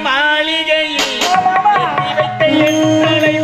மாளிகையில் வைத்த எத்தனை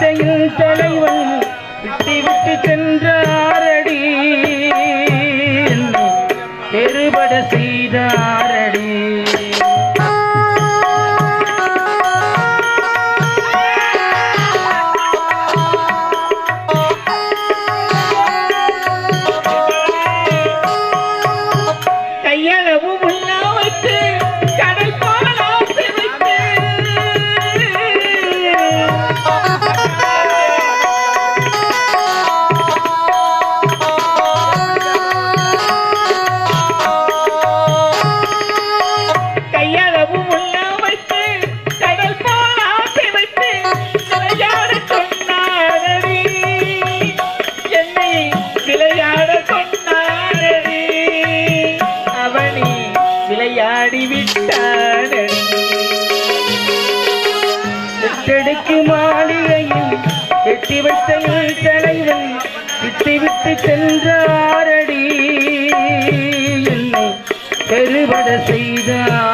எட்டி தலைவன் விட்டு விட்டு சென்றாரடி என்னை பெருபட செய்தாரடி கையளவு விட்டு சென்றாரடி. என்னை பெருபட செய்தார்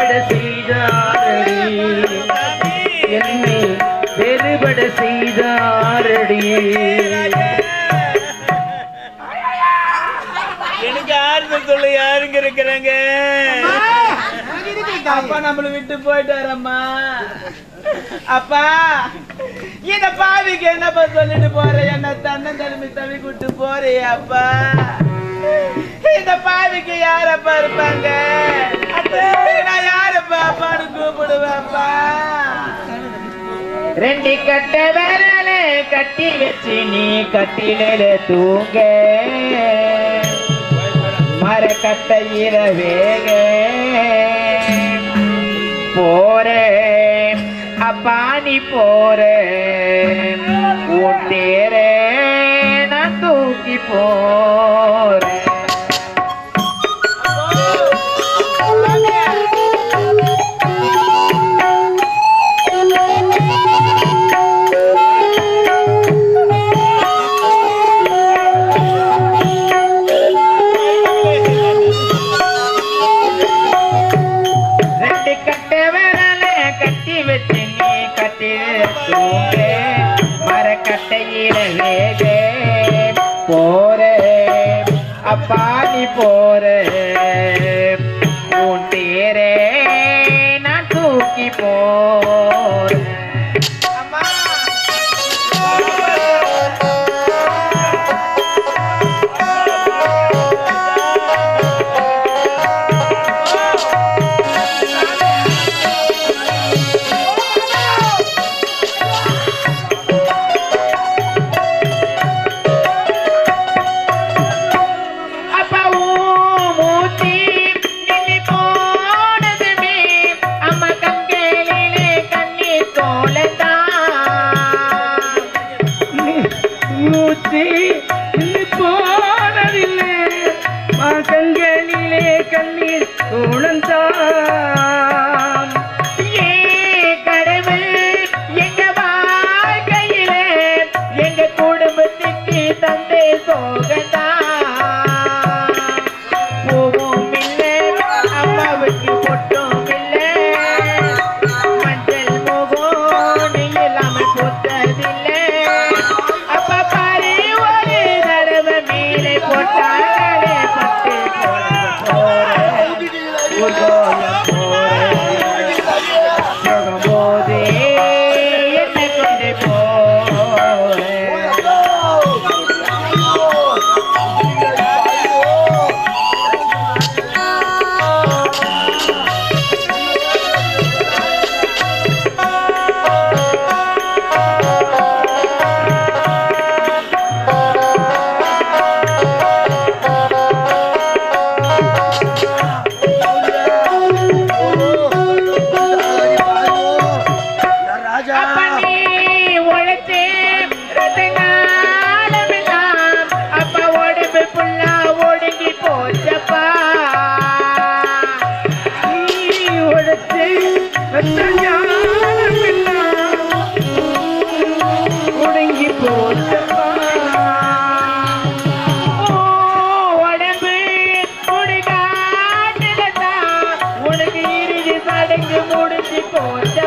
பெருபட செய்தாரடி. என்னை பெருபட செய்தாரடி. எனக்கு ஆறுதல் சொல்ல யாருங்க இருக்கிறாங்க? அப்பா நம்மளை விட்டு போயிட்டாரம்மா. அப்பா இந்த பாவிக்கு என்னப்பா சொல்லிட்டு போற? என்ன தன்ன தருமி தவி கூட்டு போறே அப்பா. இந்த பாவிக்கு யாரப்பா இருப்பாங்க? நான் யாரப்பா அப்பான்னு கூப்பிடுவேன்ப்பா ரெண்டு கட்ட விரல கட்டி வச்சு நீ கட்டில தூங்க. மரக்கட்டையில வேக போறேன். அப்பா நீ போறேன். உன் தேரே நான் தூக்கி போறேன். குடும்பத்துக்கு தந்தை சோகதா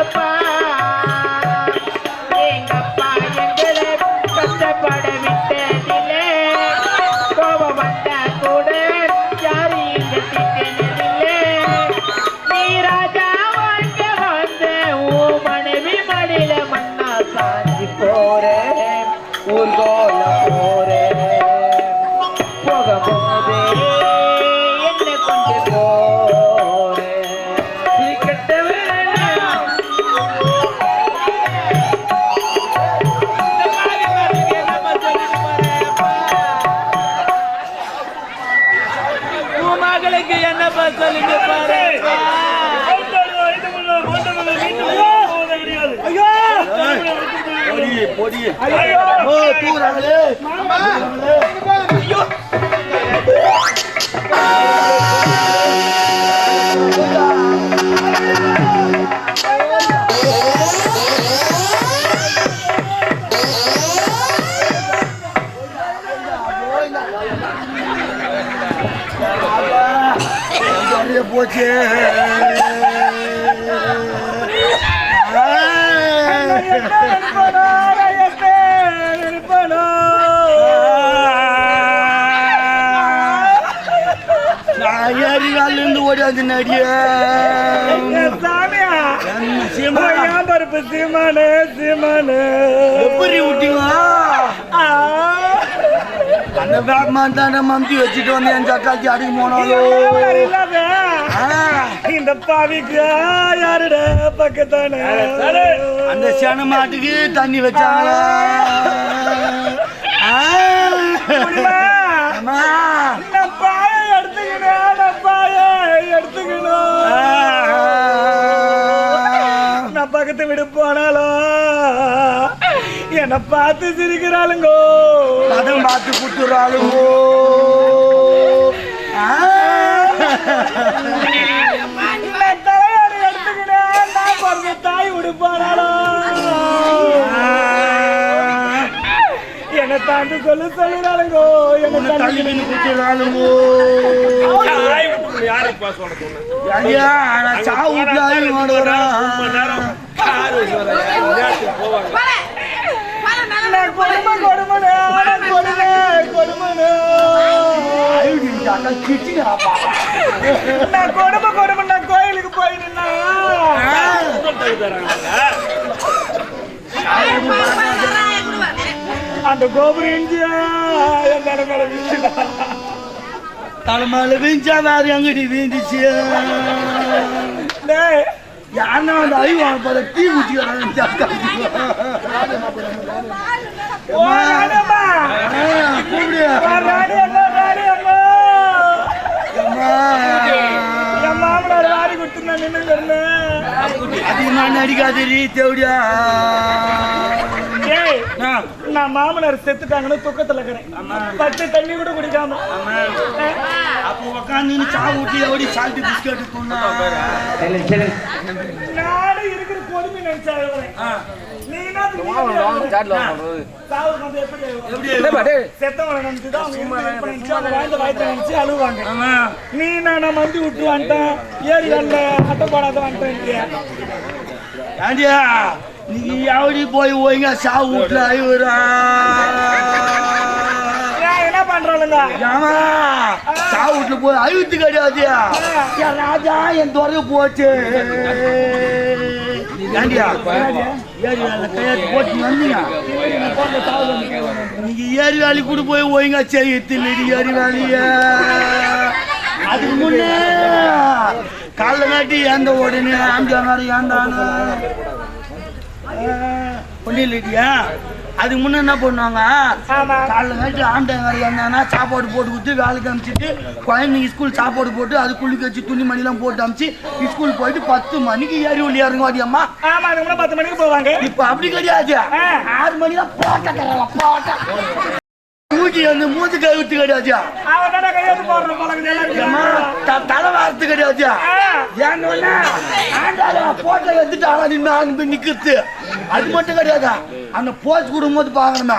போச்சப்பா உன் மகளுக்கு என்னப்பா சொல்லிட்டு பாரு. ஓ போச்சு நான் ஏறி இருந்து ஓடியாந்து நடிய பருப்பு சீமானு சீமானு எப்படி விட்டீங்க அந்த பேக்மான் தானே மம்தி வச்சுட்டு வந்து என் சக்காச்சி அடிக்க போனாலும் இந்த பாவிக்கு யாருட பக்கத்தானே? அந்த சென மாட்டுக்கு தண்ணி. நான் பாய எடுத்துக்கணும் பாய எடுத்துக்கணும் நான் பக்கத்து வீடு போனாலும் என்னை பார்த்து சிரிக்கிறாளுங்கோ. பதம் பார்த்து தலையாடு எடுத்துக்கினேன் பிறந்த தாய் போனாலும் என்னை தாண்டி சொல்லு சொல்லுறாளுங்கோ. என்னை ஐயா நான் சாவு நான் கொடுமை கொடுமை கொடுமனே நான் கொடுமை கொடுமை நான் அந்த கோபுரம் எஞ்சியா தலை மேல வீசுதா. தலைமையில வீஞ்சா வேற எங்கடி வீந்துச்சு? யாருன்னா அந்த ஐயோ போல ஓ ராணியம்மா, கூப்பிடு. மாமனார் வாரி கொடுத்து நான் நின்னுங்க அதிகமா நடிக்காதீரி தேவடியா. ஏய் நான் மாமனார் செத்துட்டாங்கன்னு துக்கத்துல இருக்கிறேன். பச்சை தண்ணி கூட குடிக்காம. அப்போ உட்காந்து சாவு ஊட்டி எப்படி சால்ட்டு பிஸ்கட் நானும் இருக்கிற கொடுமை நினைச்சா சாவு அழுவாங்க. நீ நான் மந்தி விட்டு வந்துட்டேன்? ஏறி வரல அட்டை போடாத வந்துட்டேன் நீ எப்படி போய் ஒழுங்கா சாவு வீட்டுல ஐவரா என்ன பண்றாளுங்க ஏமா சாவுட்ல போய் அழுத்து கிடையாது என் ராஜா என் துறைய போச்சு. ஏண்டியா? ஏரி வேலை கையாத்து போட்டு வந்தீங்க நீங்க ஏரி வேலை கூட போய் ஒழுங்கா செய்யத்தில் ஏரி வேலைய அதுக்கு முன்னே காலைல காட்டி ஏந்த உடனே ஆம்பியா மாதிரி ஏந்தானு? ஒன்றும் இல்லையா அதுக்கு முன்னே என்ன பண்ணுவாங்க? காலைல நைட்டு ஆண்டவங்க வந்தாங்கன்னா சாப்பாடு போட்டு கொடுத்து வேலைக்கு அனுப்பிச்சிட்டு குழந்தைங்க ஸ்கூல் சாப்பாடு போட்டு அது குளிக்க வச்சு துணி மணிலாம் போட்டு அனுப்பிச்சு ஸ்கூல் போயிட்டு பத்து மணிக்கு ஏறி உள்ளே இறங்க வாடியம்மா ஆமா அதுக்கு முன்னாடி பத்து மணிக்கு போவாங்க. இப்ப அப்படி கிடையாது. ஆறு மணி தான் போட்ட தரலாம் போட்ட. மூஞ்சி வந்து மூஞ்சி கழுத்து த- தலை வார்த்து கிடையாது. ஏன்னு போட்டோ எடுத்துட்டாங்க நின்று அங்க நிக்கிறது. அது மட்டும் கிடையாது? அந்த போஸ்ட் கொடுக்கும்போது பாக்கணுமே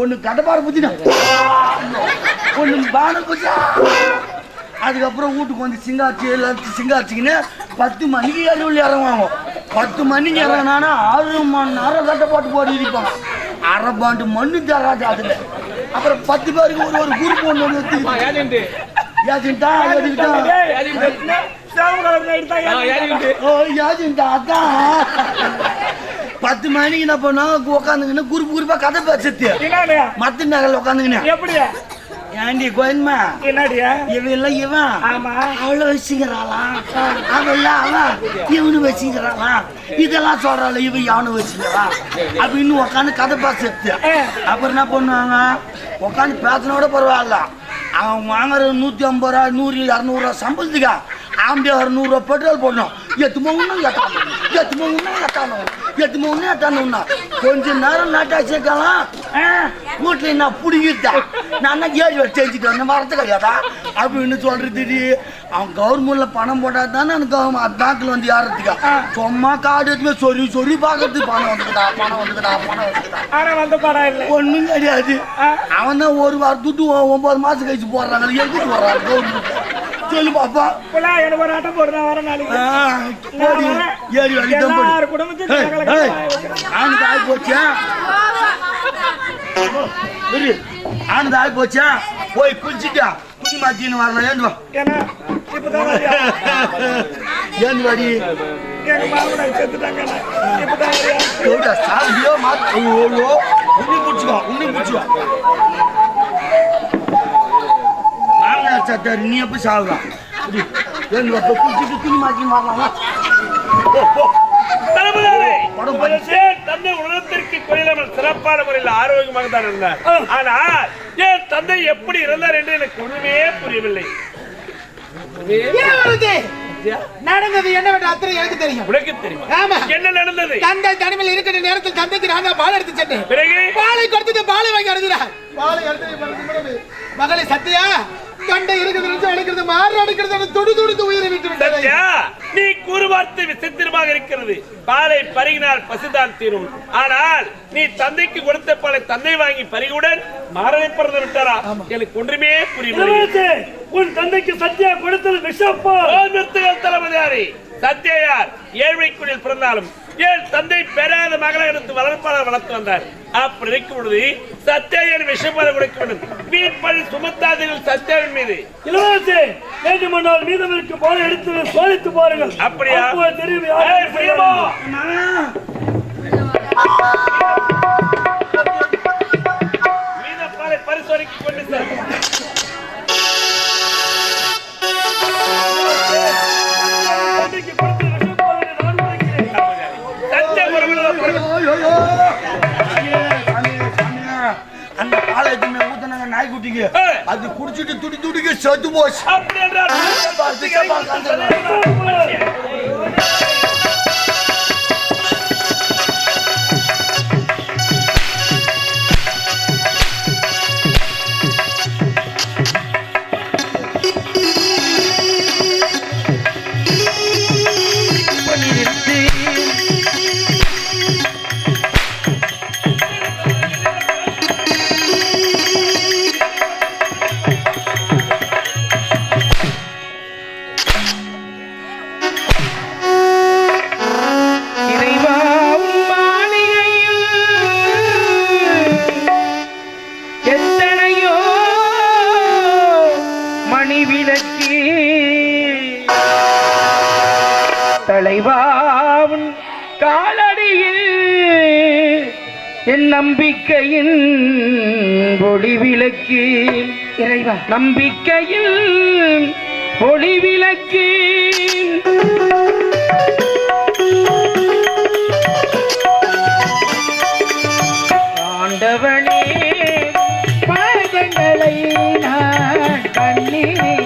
ஒண்ணு கடப்பாடு புத்தினா? ஒண்ணு பானம் புத்தா அதுக்கப்புறம் வீட்டுக்கு வந்து சிங்காச்சி எல்லாம் சிங்காச்சிக்கின்னு பத்து மணிக்கு உள்ள இறங்குவாங்க. பத்து மணிக்கு இறங்கினா ஆறு மணி நேரம் கட்ட போட்டு போட்டு இருப்பாங்க அரை பாண்டு மண்ணு தராது அதுல. அப்புறம் பத்து பேருக்கு ஒரு ஒரு குரூப் ஒன்று ஒன்று எடுத்து ஏஜென்ட்டா ஏஜென்ட்டா ஓ ஏஜென்ட்டா அதான். பத்து மணிக்கு என்ன பண்ணோம் உட்காந்துக்கின்னு குரூப் குரூப்பா கதை என்னடியா? மத்த நகரில் உட்காந்துக்கின்னு எப்படியா? ஏண்டி கோயன்மா என்னடியா? இவன் இல்லை இவன். ஆமா. அவளை வச்சுக்கிறாளா? அவன் இல்ல அவன். இவனு வச்சுக்கிறாளா? இதெல்லாம் சொல்றாள் இவன் அவனு வச்சுக்கிறான் அப்படின்னு உட்காந்து கதை பேசுறது அப்புறம் என்ன பண்ணுவாங்க? உட்காந்து பேசினோட பரவாயில்ல. அவன் வாங்குற நூற்றி ஐம்பது ரூபா நூறு இரநூறுவா சம்பளத்துக்கா? ஆம்பளை அறுநூறுவா பெட்ரோல் போடணும். எத்துமா ஒன்றும் எட்டாணும் எத்துமா ஒன்றும் எட்டாணும் எத்துமா ஒன்றும் எட்டானும்னா கொஞ்ச நேரம் நாட்டாச்சுக்கலாம் வீட்டில் நான் பிடிக்கிட்டா நான் ஏழு வருஷம் செஞ்சுட்டு வந்தேன் வரது கிடையாதா அப்படின்னு சொல்றது அவன் கவர்மெண்ட்ல பணம் போட்டா தானே எனக்கு பேங்க்ல வந்து ஏறதுக்கா சும்மா கார்டு எடுத்து சொறி சொறி பார்க்கறதுக்கு பணம் வந்துக்குதா பணம் வந்துக்குதா பணம் வந்துக்குதா ஆனா வந்து படம் இல்ல ஒண்ணும் கிடையாது. அவன் தான் ஒரு வாரம் துட்டு ஒன்பது மாசம் கழிச்சு போடுறாங்க. எடுத்துட்டு வர்றாங்க கவர்மெண்ட் சொல்லு பாப்பா. புள்ளா, எனக்கு ஒரு ஆட்டம் போடுறேன் வர நாளைக்கு. போடி. ஏறி வலிதான் போடி. எல்லார் குடும்பத்தையும் ஏய், கலக்கல ஏய், கலக்கல வைக்கிறேன். ஆனது ஆகி போச்சா இரு. ஆனது ஆகி போச்சா போய் குளிச்சுட்டா துணி மாத்தின்னு வரலாம் ஏந்து வா? ஏந்து வாடி? சாப்பிடியோ மாத்த உன்னி பிடிச்சிக்கோ உன்னி பிடிச்சிக்கோ. சத்தாரு நீ எப்போ குளிச்சுட்டு துணி தந்தை உலகத்திற்கு கொள்ளாமல் சிறப்பான முறையில் ஆரோக்கியமாக தான் இருந்தார். ஆனால் என் தந்தை எப்படி இருந்தார் என்று எனக்கு ஒண்ணுமே புரியவில்லை. நடந்தது என்னவென்று அத்தனை எனக்கு தெரியும். உனக்கு தெரியுமா? ஆமா. என்ன நடந்தது? தந்தை தனிமையில் இருக்கிற நேரத்தில் தந்தைக்கு நான் பால் எடுத்து சென்றேன். பிறகு? பாலை கொடுத்தது பாலை வாங்கி அழுகிறார் பாலை எடுத்து மகளே சத்யா தொண்டை இருக்கிறது நெஞ்சம் அடைக்கிறது மாறு அடைக்கிறது துடி துடித்து உயிரை விட்டு விட்டது. சத்யா நீ கூறு வார்த்தை விசித்திரமாக இருக்கிறது. பாலை பருகினால் பசுதான் தீரும். ஆனால் நீ தந்தைக்கு கொடுத்த பாலை தந்தை வாங்கி பருகுடன் மாறனை பிறந்து விட்டாரா? எனக்கு ஒன்றுமே புரியவில்லை. உன் தந்தைக்கு சத்யா கொடுத்தது விஷப்பா. தளபதியாரே. சத்யார் ஏழ்மை குடியில் பிறந்தாலும் ஏன் தந்தை பெறாத மகளை எடுத்து வளர்ப்பாளர் வளர்த்து வந்தார்? அப்படி இருக்கும் பொழுது சத்யாயன் விஷப்பாலை கொடுக்க வேண்டும். வீண் பழி சுமத்தாதீர்கள் சத்யாவின் மீது. இளவரசே வேண்டுமானால் மீதம் இருக்கும் போல எடுத்து சோதித்து பாருங்கள். அப்படியா? அப்போ தெரியும் பாலை பரிசோதிக்கு கொண்டு ஏய். அது குடிச்சிட்டு துடி துடிக்க செத்து போச்சு. தலைவாவும் காலடியில் என் நம்பிக்கையின் ஒளி விளக்கு இறைவா. நம்பிக்கையில் ஒளி விளக்கு ஆண்டவனே பாதங்களை நான் கண்ணீராட்டினேன்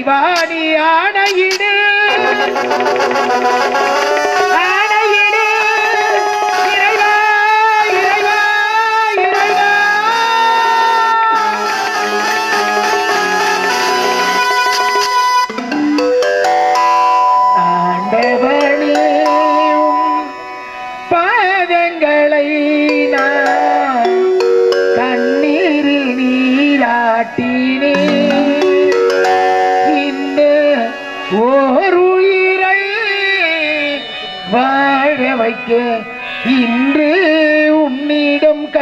இறைவாணி ஆணையிடு.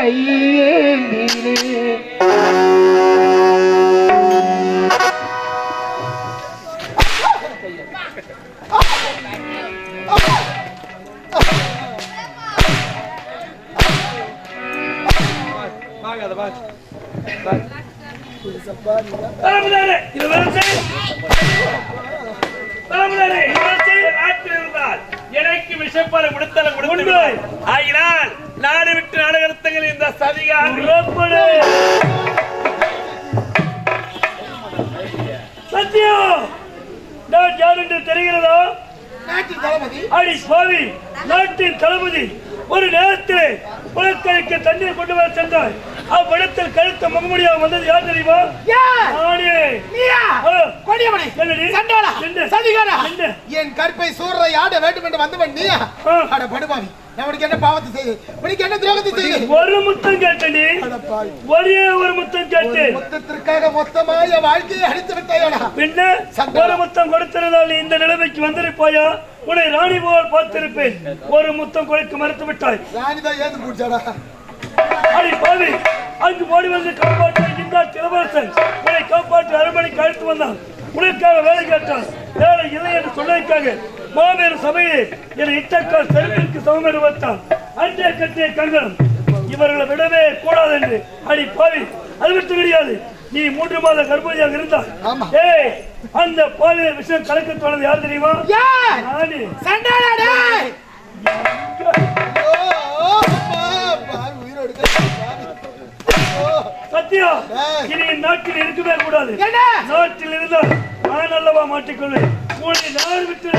aí. அடி பாவி நாட்டின் தளபதி ஒரு நேரத்திலே குளக்கரைக்கு தண்ணீர் கொண்டு வர சென்றாய் அவ்விடத்தில் கழுத்த முகமுடியாக வந்தது யார் தெரியுமா? நானே? என் கற்பை சூரரை ஆட வேண்டும் என்று வந்தவன் நீயா? படுபாவி. நான் உனக்கு என்ன பாவத்தை செய்து? உனக்கு என்ன துரோகத்தை செய்து? ஒரு முத்தம் அடப்பாவி. ஒரே ஒரு முத்தம் கேட்டேன். மொத்தத்திற்காக மொத்தமாய வாழ்க்கையை அடித்து விட்டாயடா. பின்ன. ஒரு முத்தம் கொடுத்திருந்தால் இந்த நிலைமைக்கு வந்திருப்பாயா? உன்னை ராணி போல் பார்த்திருப்பேன். ஒரு முத்தம் கொடுக்க மறுத்து விட்டாய். ராணிதான் ஏது குடிச்சாடா அடி பாவி. அங்கு ஓடி வந்து காப்பாற்ற இந்த இளவரசன் உன்னை காப்பாற்றி அரண்மனைக்கு அழைத்து வந்தான். உனக்காக வேலை கேட்டான். வேலை இல்லை என்று சொன்னதற்காக மாபெரும் சபையை என் இட்டக்கால் செருப்பிற்கு சமமெடுவத்தால் அன்றே கட்டிய கங்கணம். இவர்களை விடவே கூடாது என்று அடி பாவி. அது மட்டும் கிடையாது நீ மூன்று மாத கர்ப்பதியாக இருந்தால். ஏய் அந்த பாலியல் விஷயம் கலக்க தோணது யார் தெரியுமா? சத்யா இனி நாட்டில் இருக்கவே கூடாது. நாட்டில் இருந்தால் நான் அல்லவா மாட்டிக்கொள்வேன். உன்னை நாடு விட்டு